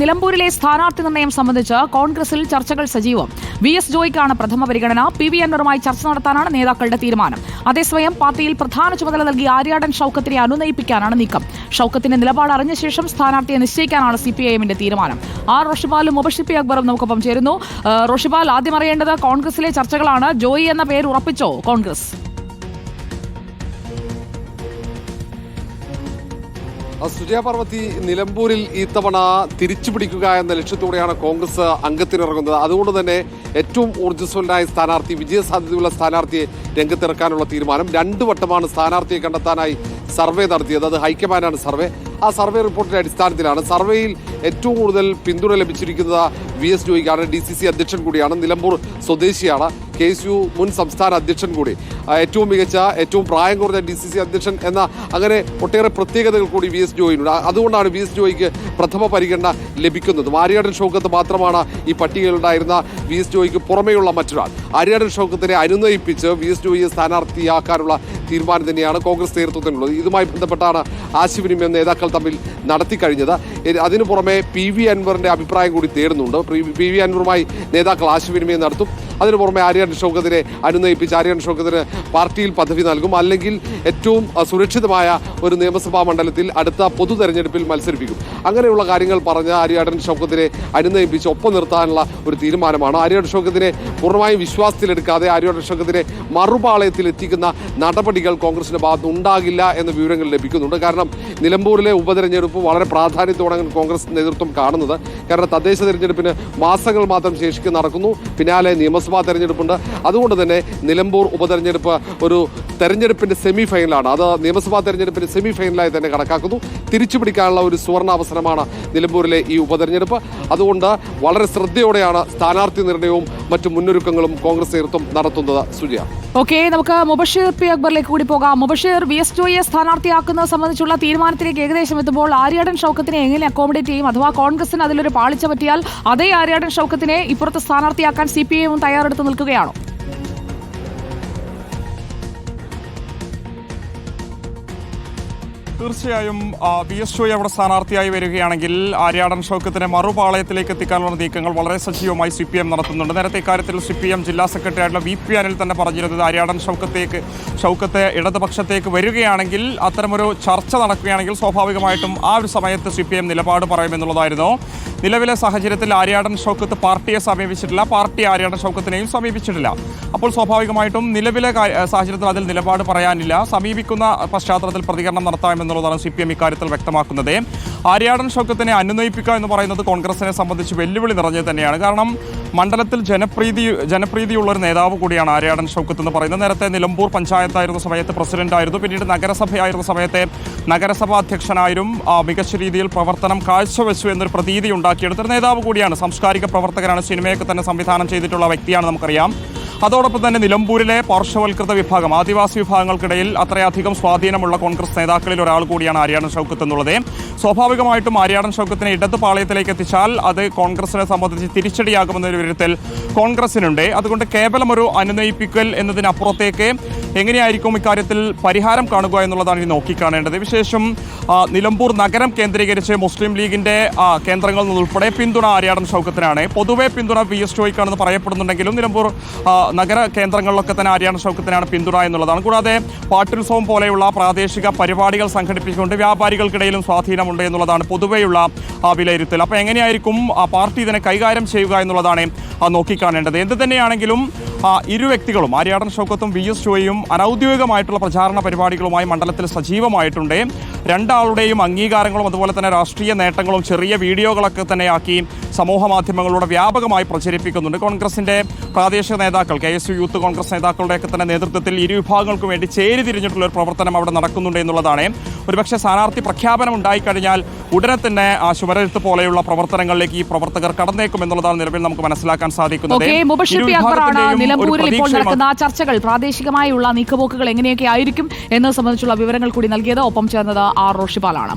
നിലമ്പൂരിലെ സ്ഥാനാർത്ഥി നിർണയം സംബന്ധിച്ച് കോൺഗ്രസിൽ ചർച്ചകൾ സജീവം. വി എസ് ജോയിക്കാണ് പ്രഥമ പരിഗണന. പി വി അൻവറുമായി ചർച്ച നടത്താനാണ് നേതാക്കളുടെ തീരുമാനം. അതേസമയം പാർട്ടിയിൽ പ്രധാന ചുമതല നൽകി ആര്യാടൻ ഷൌക്കത്തിനെ അനുനയിപ്പിക്കാനാണ് നീക്കം. ഷൌക്കത്തിന്റെ നിലപാട് അറിഞ്ഞ ശേഷം സ്ഥാനാർത്ഥിയെ നിശ്ചയിക്കാനാണ് സി പി ഐ എമ്മിന്റെ തീരുമാനം. ആർ റോഷിബാലും മുബഷിപ്പി അക്ബറും നമുക്കൊപ്പം ചേരുന്നു. റോഷിബാൽ ആദ്യം അറിയേണ്ടത് കോൺഗ്രസിലെ ചർച്ചകളാണ്. ജോയി എന്ന പേര് ഉറപ്പിച്ചോ കോൺഗ്രസ്? സുജയ പാർവതി നിലമ്പൂരിൽ ഇത്തവണ തിരിച്ചു പിടിക്കുക എന്ന ലക്ഷ്യത്തോടെയാണ് കോൺഗ്രസ് അംഗത്തിനിറങ്ങുന്നത്. അതുകൊണ്ട് തന്നെ ഏറ്റവും ഊർജസ്വലനായ സ്ഥാനാർത്ഥി വിജയസാധ്യതയുള്ള സ്ഥാനാർത്ഥിയെ രംഗത്തിറക്കാനുള്ള തീരുമാനം രണ്ടു വട്ടമാണ് സ്ഥാനാർത്ഥിയെ കണ്ടെത്താനായി സർവേ നടത്തിയത്. അത് ഹൈക്കമാൻഡാണ് സർവേ. ആ സർവേ റിപ്പോർട്ടിന്റെ അടിസ്ഥാനത്തിലാണ് സർവേയിൽ ഏറ്റവും കൂടുതൽ പിന്തുണ ലഭിച്ചിരിക്കുന്നത് വി എസ് ജോയിക്കാണ്. ഡി സി സി അധ്യക്ഷൻ കൂടിയാണ്. നിലമ്പൂർ സ്വദേശിയാണ്. കെ എസ് യു മുൻ സംസ്ഥാന അധ്യക്ഷൻ കൂടി. ഏറ്റവും മികച്ച ഏറ്റവും പ്രായം കുറഞ്ഞ ഡി സി സി അധ്യക്ഷൻ എന്ന അങ്ങനെ ഒട്ടേറെ പ്രത്യേകതകൾ കൂടി വി എസ് ജോയിനുണ്ട്. അതുകൊണ്ടാണ് വി എസ് ജോയിക്ക് പ്രഥമ പരിഗണന ലഭിക്കുന്നത്. ആര്യാടൻ ഷൗക്കത്ത് മാത്രമാണ് ഈ പട്ടികയിലുണ്ടായിരുന്ന വി എസ് ജോയിക്ക് പുറമെയുള്ള മറ്റൊരാൾ. ആര്യാടൻ ഷൗക്കത്തിനെ അനുനയിപ്പിച്ച് വി എസ് ജോയിയെ സ്ഥാനാർത്ഥിയാക്കാനുള്ള തീരുമാനം തന്നെയാണ് കോൺഗ്രസ് നേതൃത്വത്തിനുള്ളത്. ഇതുമായി ബന്ധപ്പെട്ടാണ് ആശയവിനിമയം നേതാക്കൾ തമ്മിൽ നടത്തി കഴിഞ്ഞത് അതിനു പുറമെ പി വി അൻവറിന്റെ അഭിപ്രായം കൂടി തേടുന്നുണ്ട്. പി- വി അൻവറുമായി നേതാക്കൾ ആശയവിനിമയം നടത്തും. അതിനു പുറമെ ആര്യാൻ ഷൗക്കത്തിനെ അനുനയിപ്പിച്ച് ആര്യൻ ഷൗക്കത്തിന് പാർട്ടിയിൽ പദവി നൽകും. അല്ലെങ്കിൽ ഏറ്റവും സുരക്ഷിതമായ ഒരു നിയമസഭാ മണ്ഡലത്തിൽ അടുത്ത പൊതു തെരഞ്ഞെടുപ്പിൽ മത്സരിപ്പിക്കും. അങ്ങനെയുള്ള കാര്യങ്ങൾ പറഞ്ഞ് ആര്യാടൻ ഷൗക്കത്തിനെ അനുനയിപ്പിച്ച് ഒപ്പം നിർത്താനുള്ള ഒരു തീരുമാനമാണ്. ആര്യാടൻ ഷൗക്കത്തിനെ പൂർണമായും വിശ്വാസത്തിലെടുക്കാതെ ആര്യാടൻ ഷൗക്കത്തിനെ മറുപാളയത്തിൽ എത്തിക്കുന്ന നടപടികൾ കോൺഗ്രസിന്റെ ഭാഗത്ത് ഉണ്ടാകില്ല എന്ന വിവരങ്ങൾ ലഭിക്കുന്നുണ്ട്. കാരണം നിലമ്പൂരിലെ ഉപതെരഞ്ഞെടുപ്പ് വളരെ പ്രാധാന്യത്തോടെ കോൺഗ്രസ് നേതൃത്വം കാണുന്നത്. കാരണം തദ്ദേശ തെരഞ്ഞെടുപ്പിന് മാസങ്ങൾ മാത്രം ശേഷിക്ക് നടക്കുന്നു. പിന്നാലെ നിയമസഭാ തെരഞ്ഞെടുപ്പുണ്ട്. അതുകൊണ്ട് തന്നെ നിലമ്പൂർ ഉപതെരഞ്ഞെടുപ്പ് ഒരു തെരഞ്ഞെടുപ്പിന്റെ സെമി ഫൈനലാണ് അത് നിയമസഭാ തെരഞ്ഞെടുപ്പിന്റെ സെമി ഫൈനലായി തന്നെ കണക്കാക്കുന്നു. തിരിച്ചു പിടിക്കാനുള്ള ഒരു സുവർണ അവസരമാണ് നിലമ്പൂരിലെ ഈ ഉപതെരഞ്ഞെടുപ്പ്. അതുകൊണ്ട് വളരെ ശ്രദ്ധയോടെയാണ് സ്ഥാനാർത്ഥി നിർണയവും മറ്റു മുന്നൊരുക്കങ്ങളും കോൺഗ്രസ് നേതൃത്വം നടത്തുന്നത്. സുജയ. ഓക്കെ നമുക്ക് മുബഷീർ പി അക്ബറിലേക്ക് കൂടി പോകാം. മുബഷീർ വി എസ് ജോയിയെ സ്ഥാനാർത്ഥിയാക്കുന്നത് സംബന്ധിച്ചുള്ള തീരുമാനത്തിലേക്ക് ഏകദേശം എത്തുമ്പോൾ ആര്യാടൻ ഷൗക്കത്തിനെ എങ്ങനെ അക്കോമഡേറ്റ് ചെയ്യും? അഥവാ കോൺഗ്രസിന് അതിലൊരു പാളിച്ച പറ്റിയാൽ അതേ ആര്യാടൻ ഷൗക്കത്തിനെ ഇപ്പുറത്ത് സ്ഥാനാർത്ഥിയാക്കാൻ സി പി ഐയും തയ്യാറെടുത്ത് നിൽക്കുകയാണോ? തീർച്ചയായും ബി എസ് ജോയി അവിടെ സ്ഥാനാർത്ഥിയായി വരികയാണെങ്കിൽ ആര്യാടൻ ഷൗക്കത്തിനെ മറുപാളയത്തിലേക്ക് എത്തിക്കാനുള്ള നീക്കങ്ങൾ വളരെ സജീവമായി സി പി എം നടത്തുന്നുണ്ട്. നേരത്തെ ഇക്കാര്യത്തിൽ സി പി എം ജില്ലാ സെക്രട്ടറി ആയിട്ടുള്ള വി പി ആനിൽ തന്നെ പറഞ്ഞിരുന്നത് ആര്യാടൻ ഷൗക്കത്തേക്ക് ഷൗക്കത്തെ ഇടതുപക്ഷത്തേക്ക് വരികയാണെങ്കിൽ അത്തരമൊരു ചർച്ച നടക്കുകയാണെങ്കിൽ സ്വാഭാവികമായിട്ടും ആ ഒരു സമയത്ത് സി പി എം നിലപാട് പറയുമെന്നുള്ളതായിരുന്നു. നിലവിലെ സാഹചര്യത്തിൽ ആര്യാടൻ ഷൗക്കത്ത് പാർട്ടിയെ സമീപിച്ചിട്ടില്ല. പാർട്ടി ആര്യാടൻ ഷൗക്കത്തിനെയും സമീപിച്ചിട്ടില്ല. അപ്പോൾ സ്വാഭാവികമായിട്ടും നിലവിലെ സാഹചര്യത്തിൽ അതിൽ നിലപാട് പറയാനില്ല. സമീപിക്കുന്ന പശ്ചാത്തലത്തിൽ പ്രതികരണം നടത്താമെന്നുള്ളതാണ് സി പി എം ഇക്കാര്യത്തിൽ വ്യക്തമാക്കുന്നത്. ആര്യാടൻ ഷൗക്കത്തിനെ അനുനയിപ്പിക്കുക എന്ന് പറയുന്നത് കോൺഗ്രസിനെ സംബന്ധിച്ച് വെല്ലുവിളി നിറഞ്ഞത് തന്നെയാണ്. കാരണം മണ്ഡലത്തിൽ ജനപ്രീതി ജനപ്രീതിയുള്ള ഒരു നേതാവ് കൂടിയാണ് ആര്യാടൻ ഷൗക്കത്ത് എന്ന് പറയുന്നത്. നേരത്തെ നിലമ്പൂർ പഞ്ചായത്തായിരുന്ന സമയത്ത് പ്രസിഡന്റായിരുന്നു പിന്നീട് നഗരസഭയായിരുന്ന സമയത്തെ നഗരസഭാ അധ്യക്ഷനായും മികച്ച രീതിയിൽ പ്രവർത്തനം കാഴ്ചവെച്ചു എന്നൊരു പ്രതീതി ഉണ്ടാക്കിയെടുത്തൊരു നേതാവ് കൂടിയാണ്. സാംസ്കാരിക പ്രവർത്തകരാണ് സിനിമയൊക്കെ തന്നെ സംവിധാനം ചെയ്തിട്ടുള്ള വ്യക്തിയാണ് നമുക്കറിയാം. അതോടൊപ്പം തന്നെ നിലമ്പൂരിലെ പാർശ്വവൽകൃത വിഭാഗം ആദിവാസി വിഭാഗങ്ങൾക്കിടയിൽ അത്രയധികം സ്വാധീനമുള്ള കോൺഗ്രസ് നേതാക്കളിൽ ഒരാൾ കൂടിയാണ് ആര്യാടൻ ഷൗക്കത്ത് എന്നുള്ളത്. സ്വാഭാവികമായിട്ടും ആര്യാടൻ ഷൗക്കത്തിനെ ഇടത് പാളയത്തിലേക്ക് എത്തിച്ചാൽ അത് കോൺഗ്രസിനെ സംബന്ധിച്ച് തിരിച്ചടിയാകുമെന്നൊരു വിധത്തിൽ കോൺഗ്രസിനുണ്ട്. അതുകൊണ്ട് കേവലം ഒരു അനുനയിപ്പിക്കൽ എന്നതിനപ്പുറത്തേക്ക് എങ്ങനെയായിരിക്കും ഇക്കാര്യത്തിൽ പരിഹാരം കാണുക എന്നുള്ളതാണ് ഇനി നോക്കിക്കാണേണ്ടത്. വിശേഷം നിലമ്പൂർ നഗരം കേന്ദ്രീകരിച്ച് മുസ്ലിം ലീഗിന്റെ കേന്ദ്രങ്ങളിൽ നിന്നുൾപ്പെടെ പിന്തുണ ആര്യാടൻ ഷൗക്കത്തിനാണ്. പൊതുവെ പിന്തുണ വി എസ് ടോയ്ക്കാണെന്ന് പറയപ്പെടുന്നുണ്ടെങ്കിലും നിലമ്പൂർ നഗര കേന്ദ്രങ്ങളിലൊക്കെ തന്നെ ആര്യാടൻ ഷൗക്കത്തിനാണ് പിന്തുണ എന്നുള്ളതാണ്. കൂടാതെ പാട്ടുത്സവം പോലെയുള്ള പ്രാദേശിക പരിപാടികൾ സംഘടിപ്പിച്ചുകൊണ്ട് വ്യാപാരികൾക്കിടയിലും സ്വാധീനമുണ്ട് എന്നുള്ളതാണ് പൊതുവെയുള്ള വിലയിരുത്തൽ. അപ്പോൾ എങ്ങനെയായിരിക്കും പാർട്ടി ഇതിനെ കൈകാര്യം ചെയ്യുക എന്നുള്ളതാണ് നോക്കിക്കാണേണ്ടത്. എന്ത് തന്നെയാണെങ്കിലും ഇരു വ്യക്തികളും ആര്യാടൻ ഷൗക്കത്തും വി എസ് ജോയിയും അനൌദ്യോഗികമായിട്ടുള്ള പ്രചാരണ പരിപാടികളുമായി മണ്ഡലത്തിൽ സജീവമായിട്ടുണ്ട്. രണ്ടാളുടെയും അംഗീകാരങ്ങളും അതുപോലെ തന്നെ രാഷ്ട്രീയ നേട്ടങ്ങളും ചെറിയ വീഡിയോകളൊക്കെ തന്നെയാക്കി സമൂഹ മാധ്യമങ്ങളിലൂടെ വ്യാപകമായി പ്രചരിപ്പിക്കുന്നുണ്ട്. കോൺഗ്രസിന്റെ പ്രാദേശിക നേതാക്കൾ K S U youth Congress നേതാക്കളുടെയൊക്കെ തന്നെ നേതൃത്വത്തിൽ ഇരു വിഭാഗങ്ങൾക്കും വേണ്ടി ചേരി തിരിഞ്ഞിട്ടുള്ള ഒരു പ്രവർത്തനം അവിടെ നടക്കുന്നുണ്ട് എന്നുള്ളതാണ്. ഒരുപക്ഷെ സ്ഥാനാർത്ഥി പ്രഖ്യാപനം ഉണ്ടായിക്കഴിഞ്ഞാൽ ഉടനെ തന്നെ ആ ശുഭരത്ത് പോലെയുള്ള പ്രവർത്തനങ്ങളിലേക്ക് ഈ പ്രവർത്തകർ കടന്നേക്കും എന്നുള്ളതാണ് നിലവിൽ നമുക്ക് മനസ്സിലാക്കാൻ സാധിക്കുന്നത്. നിലമ്പൂരിൽ ഇപ്പോൾ നടക്കുന്ന ചർച്ചകൾ. പ്രാദേശികമായുള്ള നീക്കുപോക്കുകൾ എങ്ങനെയൊക്കെ ആയിരിക്കും എന്നത് സംബന്ധിച്ചുള്ള വിവരങ്ങൾ കൂടി നൽകിയത്. ഒപ്പം ചേർന്നത് ആർ റോഷിപാലാണ്